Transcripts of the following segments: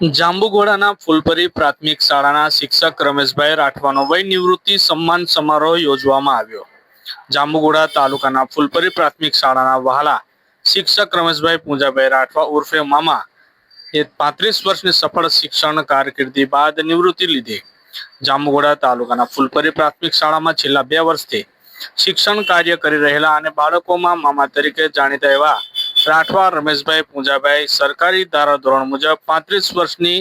જાંબુઘોડાના ફૂલપરી પ્રાથમિક શાળાના શિક્ષક રમેશભાઈ રાઠવાનો વય નિવૃત્તિ સન્માન સમારોહ યોજવામાં આવ્યો. જાંબુઘોડા તાલુકાના ફૂલપરી પ્રાથમિક શાળાના વહાલા શિક્ષક રમેશભાઈ પૂંજાભાઈ રાઠવા ઉર્ફે મામા એ પાંત્રીસ વર્ષની સફળ શિક્ષણ કારકિર્દી બાદ નિવૃત્તિ લીધી. જાંબુઘોડા તાલુકાના ફૂલપરી પ્રાથમિક શાળામાં છેલ્લા બે વર્ષથી શિક્ષણ કાર્ય કરી રહેલા અને બાળકોમાં મામા તરીકે જાણીતા એવા રાઠવા રમેશભાઈ પૂંજાભાઈ સરકારી ધારા ધોરણ મુજબ પાંત્રીસ વર્ષની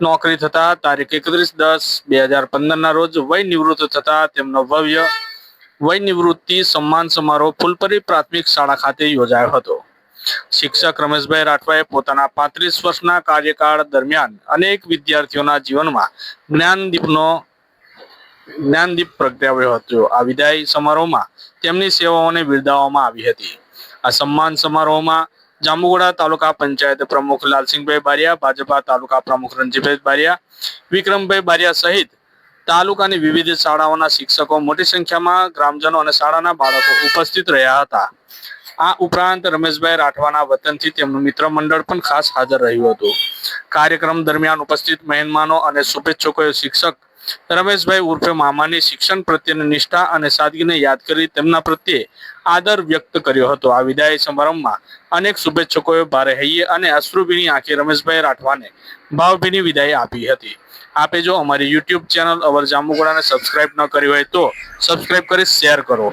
નોકરી થતા તારીખ એકત્રીસ દસ બે હજાર પંદરના રોજ વય નિવૃત્ત થતા તેમનો ભવ્ય વય નિવૃત્તિ સન્માન સમારોહ ફૂલપરી પ્રાથમિક શાળા ખાતે યોજાયો હતો. શિક્ષક રમેશભાઈ રાઠવાએ પોતાના પાંત્રીસ વર્ષના કાર્યકાળ દરમિયાન અનેક વિદ્યાર્થીઓના જીવનમાં જ્ઞાનદીપનો જ્ઞાનદીપ પ્રગટાવ્યો હતો. આ વિદાય સમારોહમાં તેમની સેવાઓને બિરદાવવામાં આવી હતી. આ સન્માન સમારોહમાં જાંબુગોડા તાલુકા પંચાયત પ્રમુખ લાલસિંહભાઈ બારિયા, ભાજપા તાલુકા પ્રમુખ રણજીભાઈ બારિયા, વિક્રમભાઈ બારિયા સહિત તાલુકાની વિવિધ શાળાઓના શિક્ષકો મોટી સંખ્યામાં ગ્રામજનો અને શાળાના બાળકો ઉપસ્થિત રહ્યા હતા. આ ઉપરાંત રમેશભાઈ રાઠવાના વતનથી તેમનું મિત્ર મંડળ પણ ખાસ હાજર રહ્યું હતું. કાર્યક્રમ દરમિયાન ઉપસ્થિત મહેમાનો અને શુભેચ્છકોએ શિક્ષક રમેશભાઈ ઉર્ફે મામાની શિક્ષણ પ્રત્યેની નિષ્ઠા અને સાદગીને યાદ કરી તેમના પ્રત્યે આદર વ્યક્ત કર્યો હતો. આ વિદાય સમારંભમાં અનેક શુભેચ્છકોએ ભારે હૈયે અને અશ્રુભીની આંખે રમેશભાઈ રાઠવાને ભાવભીની વિદાય આપી હતી. આપે જો અમારી યુટ્યુબ ચેનલ અવર જાંબુગોડાને સબસ્ક્રાઇબ ન કરી હોય તો સબસ્ક્રાઇબ કરી, શેર કરો.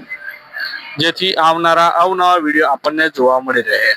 જેથી આવનારા અવનવા વીડિયો આપણને જોવા મળી રહે.